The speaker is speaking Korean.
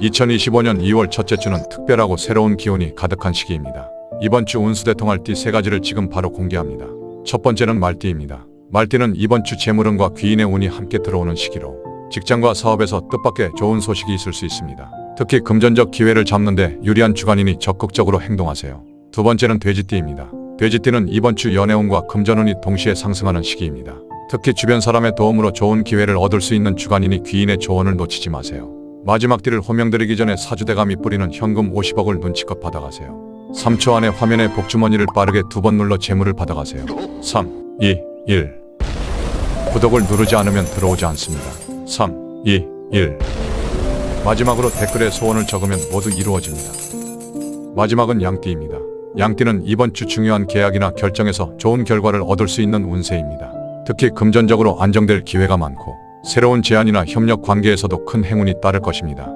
2025년 2월 첫째 주는 특별하고 새로운 기운이 가득한 시기입니다. 이번 주 운수 대통할 띠 세 가지를 지금 바로 공개합니다. 첫 번째는 말띠입니다. 말띠는 이번 주 재물운과 귀인의 운이 함께 들어오는 시기로 직장과 사업에서 뜻밖의 좋은 소식이 있을 수 있습니다. 특히 금전적 기회를 잡는데 유리한 주간이니 적극적으로 행동하세요. 두 번째는 돼지띠입니다. 돼지띠는 이번 주 연애운과 금전운이 동시에 상승하는 시기입니다. 특히 주변 사람의 도움으로 좋은 기회를 얻을 수 있는 주간이니 귀인의 조언을 놓치지 마세요. 마지막 띠를 호명드리기 전에 사주대감이 뿌리는 현금 50억을 눈치껏 받아가세요. 3초 안에 화면의 복주머니를 빠르게 두 번 눌러 재물을 받아가세요. 3, 2, 1 구독을 누르지 않으면 들어오지 않습니다. 3, 2, 1 마지막으로 댓글에 소원을 적으면 모두 이루어집니다. 마지막은 양띠입니다. 양띠는 이번 주 중요한 계약이나 결정에서 좋은 결과를 얻을 수 있는 운세입니다. 특히 금전적으로 안정될 기회가 많고 새로운 제안이나 협력 관계에서도 큰 행운이 따를 것입니다.